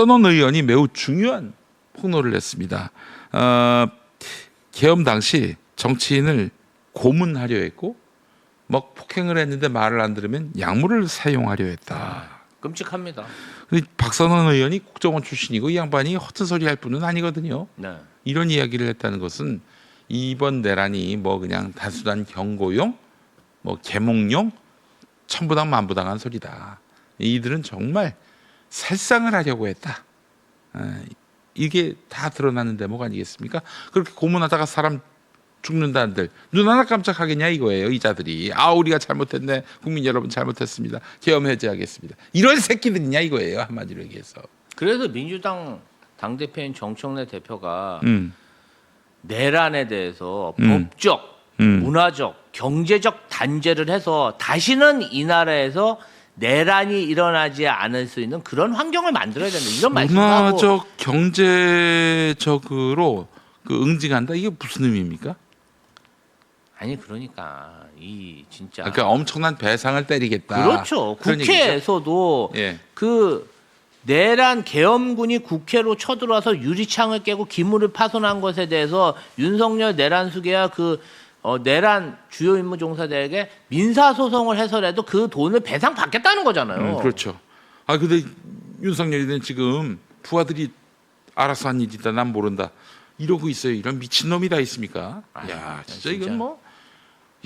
박선원 의원이 매우 중요한 폭로를 했습니다. 어, 계엄 당시 정치인을 고문하려 했고 뭐 폭행을 했는데 말을 안 들으면 약물을 사용하려 했다. 끔찍합니다. 근데 박선원 의원이 국정원 출신이고 이 양반이 허튼 소리 할 분은 아니거든요. 네. 이런 이야기를 했다는 것은 이번 내란이 뭐 그냥 단순한 경고용, 뭐 개몽용, 천부당 만부당한 소리다. 이들은 정말 살상을 하려고 했다. 아, 이게 다 드러나는 대목 아니겠습니까? 그렇게 고문하다가 사람 죽는다는들 눈 하나 깜짝하겠냐 이거예요 이자들이 아 우리가 잘못했네 국민 여러분 잘못했습니다 계엄 해제하겠습니다 이런 새끼들이냐 이거예요 한마디로 얘기해서 그래서 민주당 당 대표인 정청래 대표가 음, 내란에 대해서 음. 법적, 음. 문화적, 경제적 단죄를 해서 다시는 이 나라에서 내란이 일어나지 않을 수 있는 그런 환경을 만들어야 된다. 이런 말씀하고 문화적 경제적으로 그 응징한다 이게 무슨 의미입니까? 아니 그러니까 이 진짜 그러니까 엄청난 배상을 때리겠다. 그렇죠. 그런 얘기죠? 국회에서도 예. 그 내란 계엄군이 국회로 쳐들어와서 유리창을 깨고 기물을 파손한 것에 대해서 윤석열 내란 수계와 그 어, 내란 주요 임무 종사자에게 민사 소송을 해서라도 그 돈을 배상 받겠다는 거잖아요. 음, 그렇죠. 아 근데 윤석열이는 지금 부하들이 알아서 한 일이다. 난 모른다. 이러고 있어요. 이런 미친 놈이 다 있습니까? 아유, 야, 진짜, 진짜. 이건 뭐.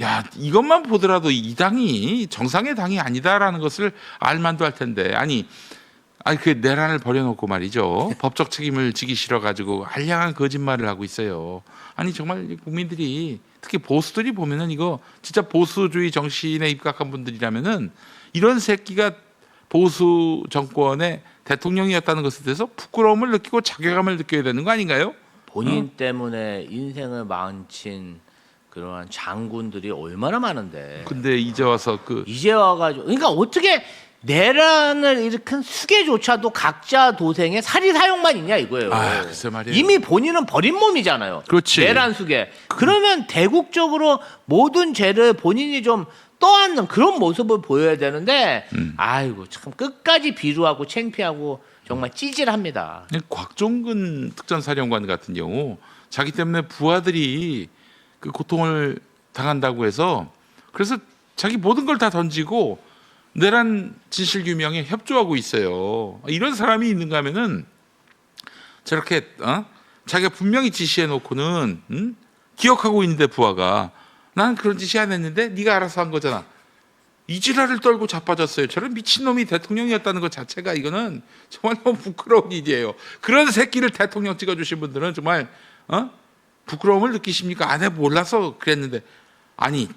야, 이것만 보더라도 이 당이 정상의 당이 아니다라는 것을 알만도 할 텐데. 아니, 아니 그 내란을 버려놓고 말이죠. 법적 책임을 지기 싫어 가지고 한량한 거짓말을 하고 있어요. 아니 정말 이 국민들이 특히 보수들이 보면은 이거 진짜 보수주의 정신에 입각한 분들이라면은 이런 새끼가 보수 정권의 대통령이었다는 것에 대해서 부끄러움을 느끼고 자괴감을 느껴야 되는 거 아닌가요? 본인 때문에 인생을 망친 그러한 장군들이 얼마나 많은데 근데 이제 와서 그 이제 와가지고 그러니까 어떻게 내란을 일으킨 수계조차도 각자 도생에 사리 사용만 있냐 이거예요. 아, 글쎄 말이에요. 이미 본인은 버린 몸이잖아요. 그렇지. 내란 수계. 그러면 대국적으로 모든 죄를 본인이 좀 떠안는 그런 모습을 보여야 되는데 음. 아이고 참 끝까지 비루하고 창피하고 정말 찌질합니다. 곽종근 특전사령관 같은 경우 자기 때문에 부하들이 그 고통을 당한다고 해서 그래서 자기 모든 걸 다 던지고 내란 진실 규명에 협조하고 있어요. 이런 사람이 있는가 하면은 저렇게 어? 자기가 분명히 지시해 놓고는 음? 기억하고 있는데 부하가 난 그런 지시 안 했는데 네가 알아서 한 거잖아. 이지랄을 떨고 자빠졌어요. 저런 미친놈이 대통령이었다는 것 자체가 이거는 정말 너무 부끄러운 일이에요. 그런 새끼를 대통령 찍어주신 분들은 정말 어? 부끄러움을 느끼십니까? 안 해 몰라서 그랬는데 아니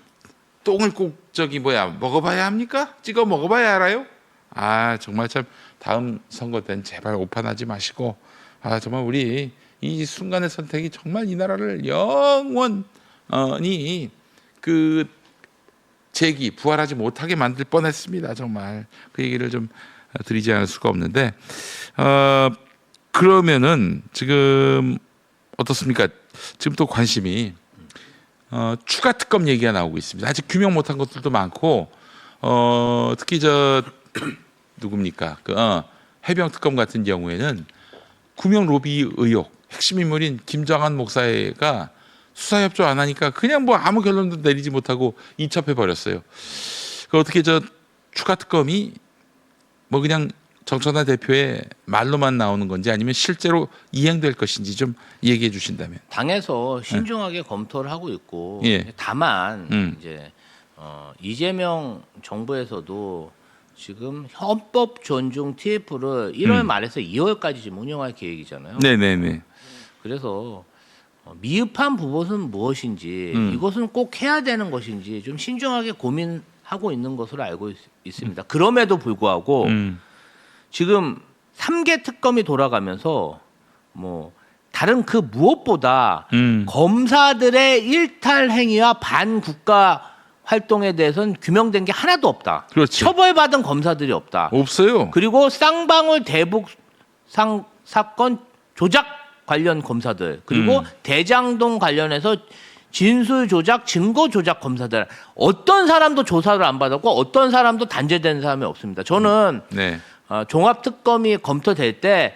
똥을 꼭 저기 뭐야 먹어봐야 합니까? 찍어 먹어봐야 알아요? 아 정말 참 다음 선거 때는 제발 오판하지 마시고 아 정말 우리 이 순간의 선택이 정말 이 나라를 영원히 그 재기 부활하지 못하게 만들 뻔했습니다. 정말 그 얘기를 좀 드리지 않을 수가 없는데 어 그러면은 지금 어떻습니까? 지금 또 관심이 어, 추가 특검 얘기가 나오고 있습니다. 아직 규명 못한 것들도 많고 어, 특히 저 누굽니까? 그 어, 해병 특검 같은 경우에는 구명 로비 의혹 핵심 인물인 김정한 목사가 수사 협조 안 하니까 그냥 뭐 아무 결론도 내리지 못하고 이첩해 버렸어요. 그 어떻게 저 추가 특검이 뭐 그냥 정천화 대표의 말로만 나오는 건지 아니면 실제로 이행될 것인지 좀 얘기해 주신다면. 당에서 신중하게 검토를 하고 있고 예. 다만 음. 이제 어, 이재명 정부에서도 지금 헌법 존중 TF를 1월 음. 말에서 2월까지 지금 운영할 계획이잖아요. 네네네. 그래서 어, 미흡한 부분은 무엇인지 음. 이것은 꼭 해야 되는 것인지 좀 신중하게 고민하고 있는 것으로 알고 있, 습니다 그럼에도 불구하고 음. 지금 3개 특검이 돌아가면서 뭐 다른 그 무엇보다 음. 검사들의 일탈 행위와 반국가 활동에 대해서는 규명된 게 하나도 없다. 그렇지. 처벌받은 검사들이 없다. 없어요. 그리고 쌍방울 대북 상 사건 조작 관련 검사들 그리고 음. 대장동 관련해서 진술 조작, 증거 조작 검사들 어떤 사람도 조사를 안 받았고 어떤 사람도 단죄된 사람이 없습니다. 저는 네. 어, 종합 특검이 검토될 때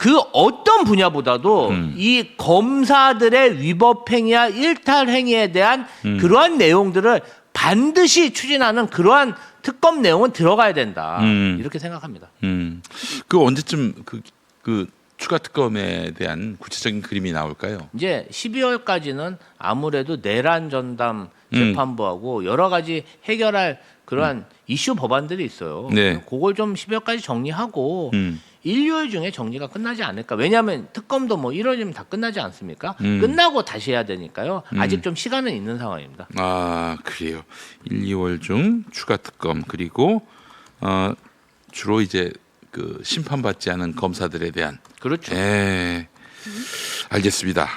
그 어떤 분야보다도 음. 이 검사들의 위법 행위와 일탈 행위에 대한 음. 그러한 내용들을 반드시 추진하는 그러한 특검 내용은 들어가야 된다. 음. 이렇게 생각합니다. 음. 그 언제쯤 그, 그 추가 특검에 대한 구체적인 그림이 나올까요? 이제 12월까지는 아무래도 내란 전담 음. 재판부하고 여러 가지 해결할 그러한 이슈 법안들이 있어요. 네. 그걸 좀 12월까지 정리하고 음. 1, 2월 중에 정리가 끝나지 않을까. 왜냐하면 특검도 뭐 1월이면 다 끝나지 않습니까? 음. 끝나고 다시 해야 되니까요. 아직 좀 시간은 있는 상황입니다. 아 그래요. 1, 2월 중 추가 특검 그리고 어, 주로 이제 그 심판받지 않은 검사들에 대한 그렇죠. 예. 알겠습니다.